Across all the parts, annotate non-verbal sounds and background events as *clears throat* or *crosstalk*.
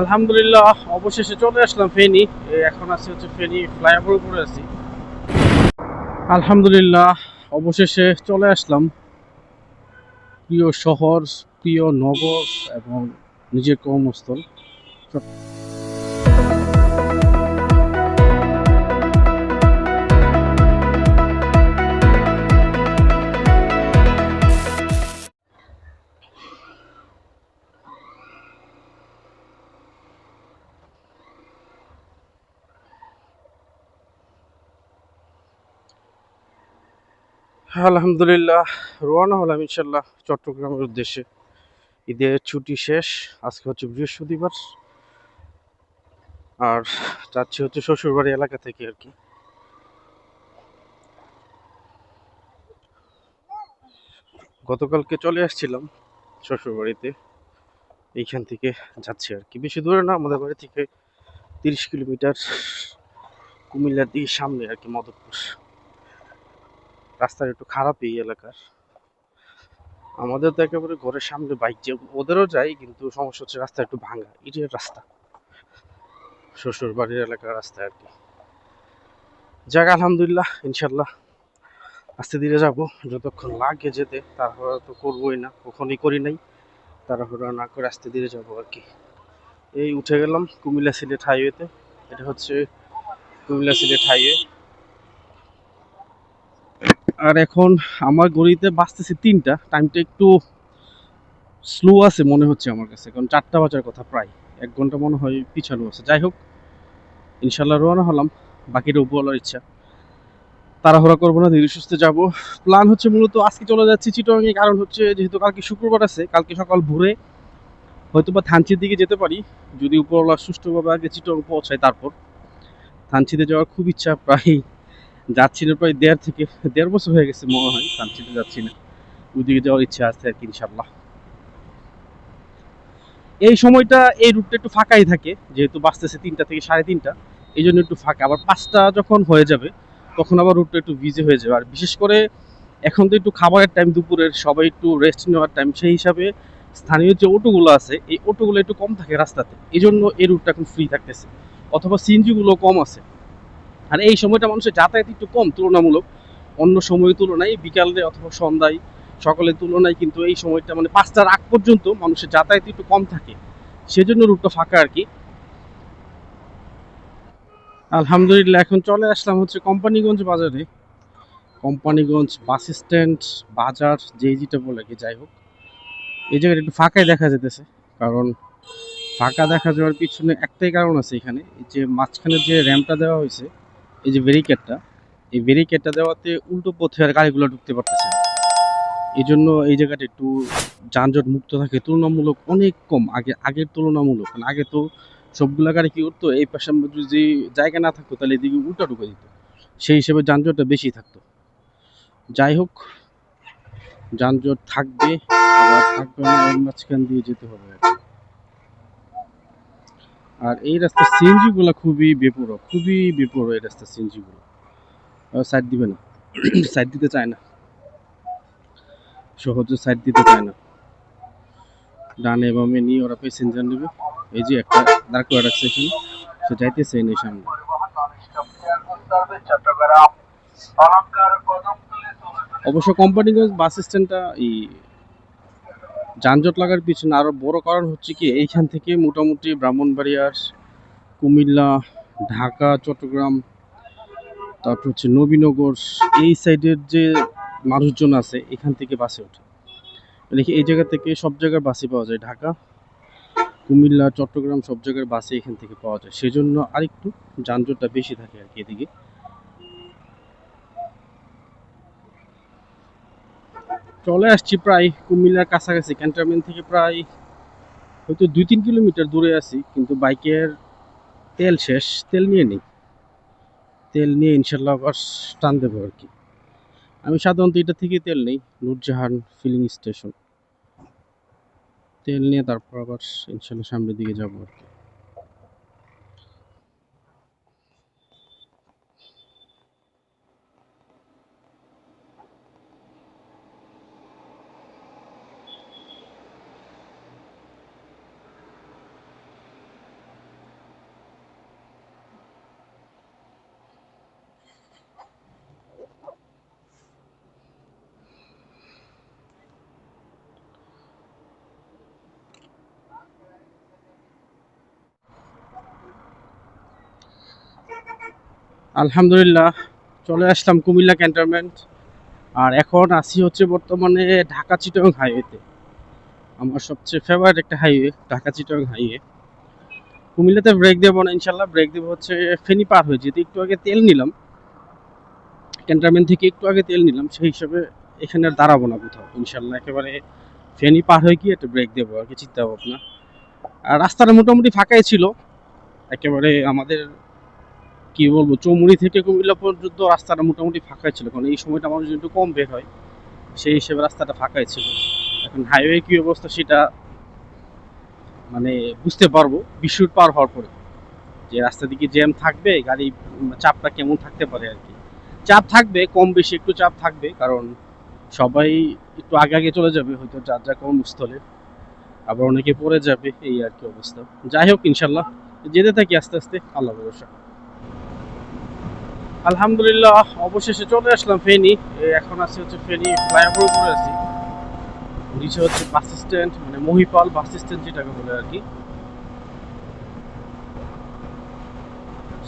আলহামদুলিল্লাহ, অবশেষে চলে আসলাম ফেনি। এখন আছি হচ্ছে ফেনি ফ্লাইওভার উপরে আছি। আলহামদুলিল্লাহ, অবশেষে চলে আসলাম। প্রিয় শহর, প্রিয় নগর এবং নিজের কর্মস্থল। আলহামদুলিল্লাহ রোয়ানা হলাম ইনশাল্লাহ চট্টগ্রামের উদ্দেশ্যে। ঈদের ছুটি শেষ, আজকে হচ্ছে বৃহস্পতিবার। আর যাচ্ছি হচ্ছে শ্বশুরবাড়ি এলাকা থেকে আর কি। গতকালকে চলে আসছিলাম শ্বশুরবাড়িতে, এইখান থেকে যাচ্ছি আর কি। বেশি দূরে না, আমাদের বাড়ি থেকে তিরিশ কিলোমিটার কুমিল্লার দিকে সামনে আর কি, মদতপুর। রাস্তাটা একটু খারাপ এই এলাকার। আমাদের তো একেবারে ঘরের সামনে বাইক যে ওদেরও যাই, কিন্তু সমস্যা হচ্ছে রাস্তা একটু ভাঙা। ইটের রাস্তা। শ্বশুর বাড়ির এলাকার রাস্তা আর কি। যাক, আলহামদুলিল্লাহ ইনশাল্লাহ আস্তে ধীরে যাব। যতক্ষণ লাগে যেতে, তারপরে তো করবোই না, কখনই করি নাই। তারপরে না করে আস্তে ধীরে যাব আর কি। এই উঠে গেলাম কুমিল্লা সিলেট হাইওয়েতে এটা হচ্ছে কুমিল্লা সিলেট হাইওয়ে আর এখন আমার গড়িতে বাঁচতেছে তিনটা। টাইমটা একটু স্লো আছে মনে হচ্ছে আমার কাছে, কারণ চারটা বাজার কথা প্রায়। এক ঘণ্টা মনে হয় পিছানো আছে। যাই হোক ইনশাল্লাহ রওনা হলাম। বাকিটা উপওয়ালার ইচ্ছা। তাড়াহুড়া করব না, ধীরে সুস্থে যাব। প্ল্যান হচ্ছে মূলত আজকে চলে যাচ্ছি চিটংয়ে কারণ হচ্ছে যেহেতু কালকে শুক্রবার আছে, কালকে সকাল ভোরে হয়তো বা থানচির দিকে যেতে পারি। যদি উপরওয়ালা সুষ্ঠুভাবে আগে চিটং পৌঁছায় তারপর। থানচিতে যাওয়ার খুব ইচ্ছা প্রায় যাচ্ছি না প্রায় দেড় থেকে দেড় বছর হয়ে গেছে মনে হয় থানচিতে যাচ্ছি না ওইদিকে যাওয়ার ইচ্ছা আছে আর কি ইনশাল্লাহ এই সময়টা এই রুটটা একটু ফাঁকাই থাকে, যেহেতু বাঁচতেছে তিনটা থেকে সাড়ে তিনটা, এই জন্য একটু ফাঁকা। আবার পাঁচটা যখন হয়ে যাবে, তখন আবার রুটটা একটু ভিজে হয়ে যাবে। আর বিশেষ করে এখন তো একটু খাবারের টাইম দুপুরের সবাই একটু রেস্ট নেওয়ার টাইম সেই হিসাবে স্থানীয় যে অটোগুলো আছে, এই অটোগুলো একটু কম থাকে রাস্তাতে। এই জন্য এই রুটটা এখন ফ্রি থাকতেছে। অথবা সিএনজিগুলো কম আছে। আর এই সময়টা মানুষের যাতায়াত একটু কম, তুলনামূলক। অন্য সময়ের তুলনায় বিকালে অথবা সন্ধ্যায়, সকালের তুলনায় কিন্তু এই সময়টা মানে পাঁচটার আগ পর্যন্ত মানুষের যাতায়াত একটু কম থাকে। সেজন্য রুটটা ফাঁকা আর কি। আলহামদুলিল্লাহ, এখন চলে আসলাম হচ্ছে কোম্পানিগঞ্জ বাজারে। কোম্পানিগঞ্জ বাস স্ট্যান্ড, বাজার যে যেটা বলে কি, যাই হোক। এই জায়গাটা একটু ফাঁকাই দেখা যেতেছে, কারণ ফাঁকা দেখা যাওয়ার পিছনে একটাই কারণ আছে এখানে। যে মাঝখানে যে র্যাম্পটা দেওয়া হয়েছে এই যে ব্যারিকেডটা এই ব্যারিকেডটা দেওয়াতে উল্টো পথে আর গাড়িগুলো ঢুকতে পারতেছে না। এই জন্য এই জায়গাটা একটু যানজট মুক্ত থাকে, তুলনামূলক অনেক কম, আগে, আগের তুলনামূলক। কারণ আগে তো সবগুলা গাড়ি কি করতো এই পাশে যদি জায়গা না থাকতো, তাহলে এদিকে উল্টা ঢুকে দিত। সেই হিসেবে যানজটটা বেশি থাকতো। যাই হোক, যানজট থাকবে, আবার থাকবে না মাঝখান দিয়ে যেতে হবে আর এই রাস্তার সিএনজি গুলো খুবই বেপরো খুবই বেপরো এই রাস্তার সিএনজি গুলো সাইড দিবে না। *clears throat* সাইড দিতে চায় না। সহজে সাইড দিতে চায় না। ডানে বামে নিয়ে ওরা প্যাসেঞ্জার নেবে। এই যে একটা দাঁড় করে রাখছে এখানে সে যাইতেছে এনে সামনে। অবশ্য কোম্পানিগঞ্জ বাস স্ট্যান্ডটা এই যানজট লাগার পিছনে আরও বড় কারণ হচ্ছে কি, এইখান থেকে মোটামুটি ব্রাহ্মণবাড়িয়ার কুমিল্লা, ঢাকা, চট্টগ্রাম, তারপর হচ্ছে নবীনগর, এই সাইডের যে মানুষজন আছে, এখান থেকে বাসে ওঠে। দেখি এই জায়গা থেকে সব জায়গার বাসে পাওয়া যায়, ঢাকা, কুমিল্লা, চট্টগ্রাম সব জায়গার বাসে এখান থেকে পাওয়া যায়। সেজন্য আরেকটু যানজটটা বেশি থাকে আর কি এদিকে। চলে আসছি প্রায় কুমিল্লার কাছাকাছি, ক্যান্টনমেন্ট থেকে প্রায় হয়তো দুই তিন কিলোমিটার দূরে আছি, কিন্তু বাইকের তেল শেষ, তেল নিয়ে নেই। তেল নিয়ে ইনশাল্লাহ আবার টান দেবো আর কি। আমি সাধারণত এটা থেকে তেল নেই, নূরজাহান ফিলিং স্টেশন। তেল নিয়ে তারপর আবার ইনশাল্লাহ সামনের দিকে যাব আর কি। আলহামদুলিল্লাহ, চলে আসলাম কুমিল্লা ক্যান্টনমেন্ট। আর এখন আসি হচ্ছে বর্তমানে ঢাকা চিটং হাইওয়েতে। আমার সবচেয়ে ফেভারিট একটা হাইওয়ে ঢাকা চিটং হাইওয়ে। কুমিল্লাতে ব্রেক দেবো না, ইনশাল্লাহ ব্রেক দেবো হচ্ছে ফেনি পার হয়ে যেতে একটু আগে তেল নিলাম। ক্যান্টনমেন্ট থেকে একটু আগে তেল নিলাম, সেই হিসাবে এখানে আর দাঁড়াবো না কোথাও। ইনশাল্লাহ একেবারে ফেনি পার হয়ে গিয়ে একটা ব্রেক দেবো আর কি, চিন্তা ভাবনা। আর রাস্তাটা মোটামুটি ফাঁকাই ছিল। একেবারে আমাদের কি বলব চৌমুড়ি থেকে কুমিল্লা পর্যন্ত রাস্তাটা মোটামুটি ফাঁকাই ছিল। কারণ এই সময়টা মানুষ একটু কম বের হয়, সেই হিসেবে রাস্তাটা ফাঁকাই ছিল। এখন হাইওয়ে কি অবস্থা সেটা মানে বুঝতে পারব, বিশুট পার হওয়ার পরে। যে রাস্তা দিকে জ্যাম থাকবে, গাড়ি চাপটা কেমন থাকতে পারে আর কি। চাপ থাকবে, কম বেশি একটু চাপ থাকবে, কারণ সবাই একটু আগে আগে চলে যাবে, হয়তো যার যা কর্মস্থলে। আবার অনেকে পড়ে যাবে, এই আর কি অবস্থা। যাই হোক, ইনশাল্লাহ। যেতে থাকি আস্তে আস্তে, আল্লাহ ভরসা। আলহামদুলিল্লাহ, অবশেষে চলে আসলাম ফেনি। এখন আছি হচ্ছে ফেনি ফ্লাইওভার উপরে আছি। নিচে হচ্ছে বাস স্ট্যান্ড মানে মহিপাল বাস স্ট্যান্ড যেটাকে বলে আর কি।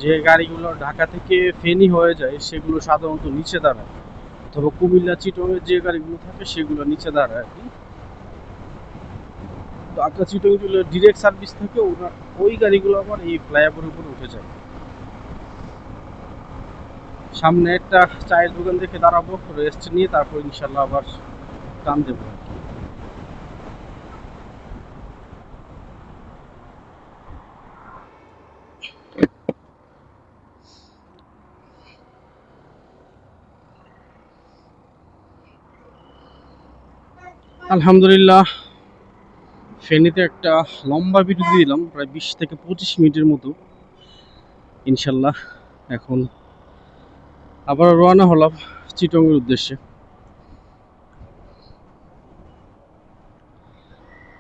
যে গাড়িগুলো ঢাকা থেকে ফেনি হয়ে যায়, সেগুলো সাধারণত নিচে দাঁড়ায়। অথবা কুমিল্লা, চিটংয়ের যে গাড়িগুলো থাকে, সেগুলো নিচে দাঁড়ায় আর কি। ঢাকা চিটং ডিরেক্ট সার্ভিস থাকে ওনার ওই গাড়িগুলো আবার এই ফ্লাইওভারের উপরে উঠে যায়। সামনে একটা চায়ের দোকান দেখে দাঁড়াবো রেস্ট নিয়ে তারপর ইনশাল্লাহ আবার টান দেবো। আলহামদুলিল্লাহ, ফেনীতে একটা লম্বা ভিডিও দিলাম, প্রায় বিশ থেকে পঁচিশ মিনিটের মতো। ইনশাল্লাহ, এখন আবার রওনা হলাম চিটংয়ের উদ্দেশ্যে।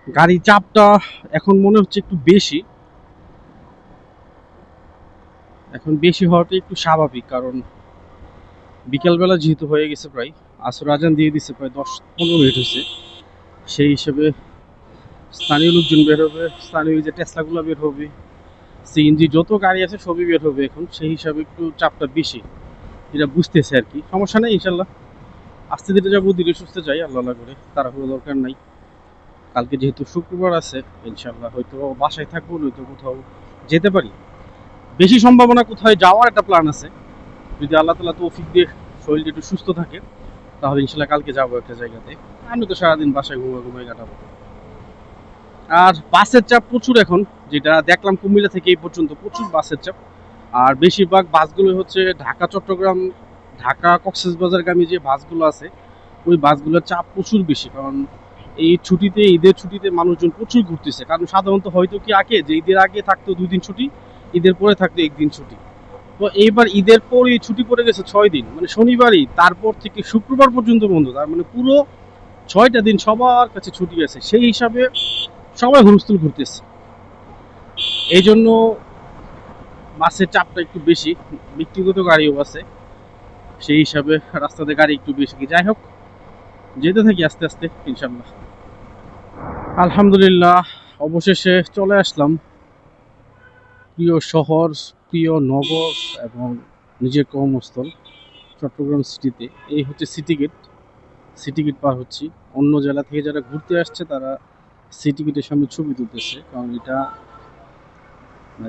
গাড়ি চাপটা এখন মনে হচ্ছে একটু বেশি। এখন বেশি হওয়াটা একটু স্বাভাবিক, কারণ বিকালবেলা যেহেতু হয়ে গেছে প্রায়, আসর আজান দিয়ে দিছে প্রায় দশ পনেরো মিনিট হয়েছে। সেই হিসেবে স্থানীয় লোকজন বের হবে, স্থানীয় যে টেসলাগুলো বের হবে, সিএনজি যত গাড়ি আছে সবই বের হবে এখন, সেই হিসাবে একটু চাপটা বেশি। এটা বুঝতেছে আর কি। সমস্যা নেই, ইনশাল্লাহ। আস্তে ধীরে যাব, ধীরে সুস্থ যাই, আল্লাহ করে। তাড়াহুড়ো দরকার নাই। কালকে যেহেতু শুক্রবার আছে, ইনশাল্লাহ হয়তো বাসায় থাকব, নয়তো কোথাও যেতে পারি। বেশি সম্ভাবনা কোথায় যাওয়ার একটা প্ল্যান আছে। যদি আল্লাহ তালা তৌফিক দিয়ে শরীরটা একটু সুস্থ থাকে, তাহলে ইনশাল্লাহ কালকে যাব একটা জায়গাতে। আমি তো সারাদিন বাসায় ঘুমা ঘুমাই কাটাবো। আর বাসের চাপ প্রচুর এখন। যেটা দেখলাম কুমিল্লা থেকে এই পর্যন্ত প্রচুর বাসের চাপ। আর বেশিরভাগ বাসগুলো হচ্ছে ঢাকা, চট্টগ্রাম, ঢাকা, কক্সবাজারগামী যে বাসগুলো আছে, ওই বাসগুলোর চাপ প্রচুর বেশি। কারণ এই ছুটিতে, ঈদের ছুটিতে মানুষজন প্রচুর ঘুরতেছে। কারণ সাধারণত হয়তো কি আগে, যে ঈদের আগে থাকতো দুই দিন ছুটি, ঈদের পরে থাকতো একদিন ছুটি। তো এইবার ঈদের পরই ছুটি পড়ে গেছে ছয় দিন। মানে শনিবারই তারপর থেকে শুক্রবার পর্যন্ত বন্ধ। তার মানে পুরো ছয়টা দিন সবার কাছে ছুটি আছে। সেই হিসাবে সবাই হুলস্থুল ঘুরতেছে। এই জন্য বাসের চাপটা একটু বেশি, ব্যক্তিগত গাড়িও আছে, সেই হিসাবে রাস্তাতে গাড়ি একটু বেশি যাই হোক, যেতে থাকি আস্তে আস্তে ইনশাল্লাহ আলহামদুলিল্লাহ, অবশেষে চলে আসলাম। প্রিয় শহর, প্রিয় নগর এবং নিজের কর্মস্থল চট্টগ্রাম সিটিতে। এই হচ্ছে সিটি গেট। সিটি গেট পার হচ্ছি। অন্য জেলা থেকে যারা ঘুরতে আসছে, তারা সিটি গেটের সামনে ছবি তুলতেছে, কারণ এটা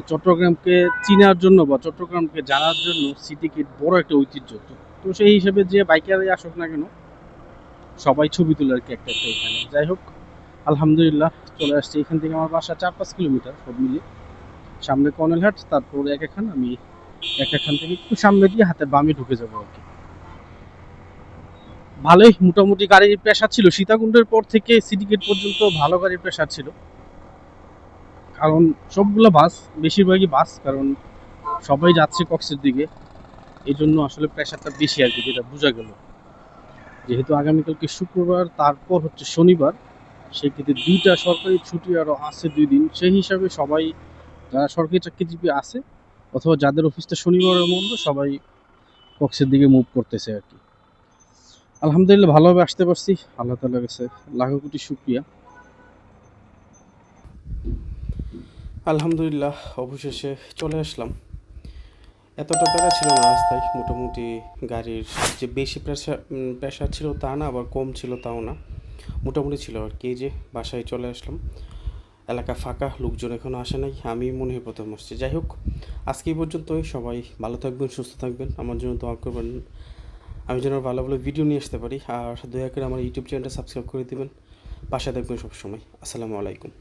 চট্টগ্রামকে চিনার জন্য বা চট্টগ্রামকে জানার জন্য সিটি গেট বড় একটা ঐতিহ্য। তো সেই হিসেবে যে বাইকারই আসুক না কেন, সবাই ছবি তোলে আর কি একটা একটা এখানে। যাই হোক, আলহামদুলিল্লাহ চলে আসছি এখান থেকে আমার বাসা চার পাঁচ কিলোমিটার সব মিলিয়ে। সামনে কর্নেলহাট তারপর এক এখান, আমি এক এখান থেকে একটু সামনে দিয়ে হাতের বামে ঢুকে যাব আর কি। ভালোই, মোটামুটি গাড়ির প্রেশার ছিল। সীতাকুণ্ডের পর থেকে সিটিগেট পর্যন্ত ভালো গাড়ির প্রেশার ছিল। কারণ সবগুলো বাস, বেশিরভাগই বাস, কারণ সবাই যাচ্ছে কক্সের দিকে। এই জন্য আসলে প্রেশারটা বেশি আর কি, যেটা বোঝা গেল। যেহেতু আগামীকালকে শুক্রবার, তারপর হচ্ছে শনিবার, সেক্ষেত্রে দুইটা সরকারি ছুটি আরও আছে দুই দিন। সেই হিসাবে সবাই, যারা সরকারি চাকরিজীবী আছে, অথবা যাদের অফিসটা শনিবারের মধ্যে সবাই কক্সের দিকে মুভ করতেছে আর কি। আলহামদুলিল্লাহ, ভালোভাবে আসতে পারছি। আল্লাহ তালার কাছে লাখো কোটি শুক্রিয়া। আলহামদুলিল্লাহ, অবশেষে চলে আসলাম। এতটা প্যারা ছিল না রাস্তায়, মোটামুটি গাড়ির যে বেশি প্রেশার প্রেশার ছিল তা না, আবার কম ছিল তাও না। মোটামুটি ছিল আর কি যে বাসায় চলে আসলাম। এলাকা ফাঁকা, লোকজন এখনও আসে নাই, আমি মনে হয় প্রথম আসছি। যাই হোক, আজকে পর্যন্তই, সবাই ভালো থাকবেন, সুস্থ থাকবেন, আমার জন্য দোয়া করবেন। আমি যেন ভালো ভালো ভিডিও নিয়ে আসতে পারি, আর দয়া করে আমার ইউটিউব চ্যানেলটা সাবস্ক্রাইব করে দেবেন। পাশে থাকবেন সবসময়। আসসালামু আলাইকুম।